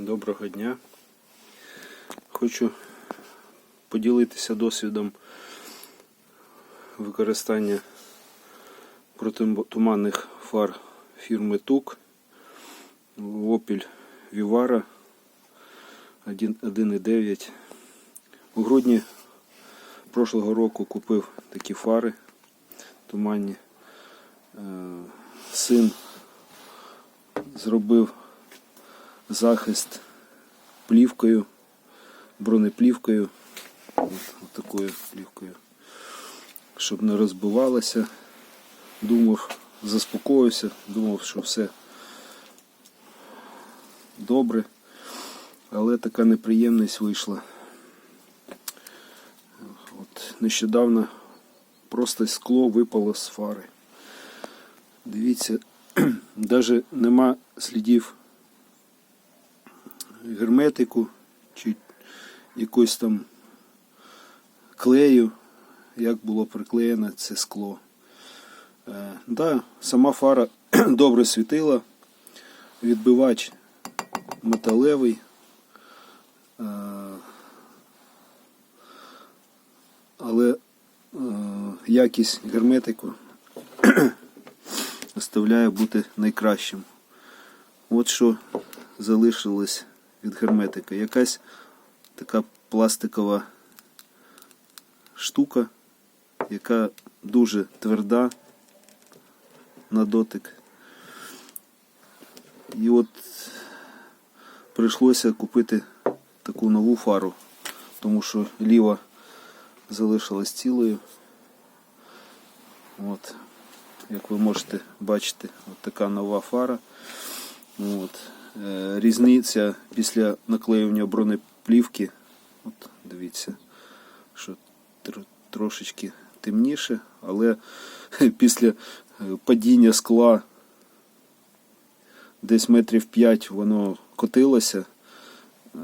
Доброго дня. Хочу поділитися досвідом використання протитуманних фар фірми ТУК Opel Vivara 1.9. У грудні прошлого року купив такі фари туманні. Е, Син зробив захист плівкою, бронеплівкою, от, от такою плівкою, щоб не розбивалося. Думав, заспокоївся, думав, що все добре, але така неприємність вийшла. От нещодавно просто скло випало з фари. Дивіться, навіть нема слідів герметику чи якось там клею, як було приклеєно це скло. Е, да, сама фара добре світила, відбивач металевий. Е, але е, якість герметику оставляє бути найкращим. От що залишилось від герметика. Якась така пластикова штука, яка дуже тверда на дотик. І от прийшлося купити таку нову фару, тому що ліва залишилась цілою. От, як ви можете бачити, от така нова фара. От. Е, Різниця після наклеювання бронеплівки. От, дивіться, що трошечки темніше, але після е, падіння скла десь метрів 5 воно котилося, е,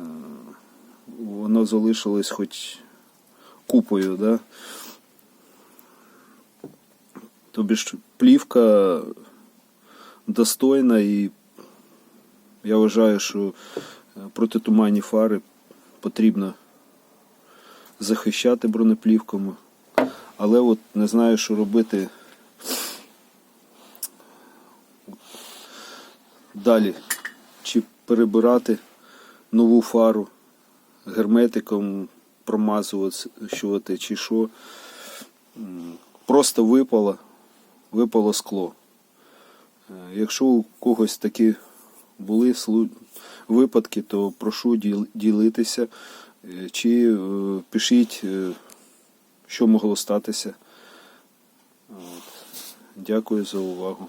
воно залишилось хоч купою, да? Тобі ж плівка достойна і я вважаю, що е, протитуманні фари потрібно захищати бронеплівками. Але от не знаю, що робити далі. Чи перебирати нову фару герметиком, промазувати, чи що. Просто випало, випало скло. Е, Якщо у когось такі були випадки, то прошу ділитися е, чи е, пишіть, е, що могло статися. Дякую за увагу.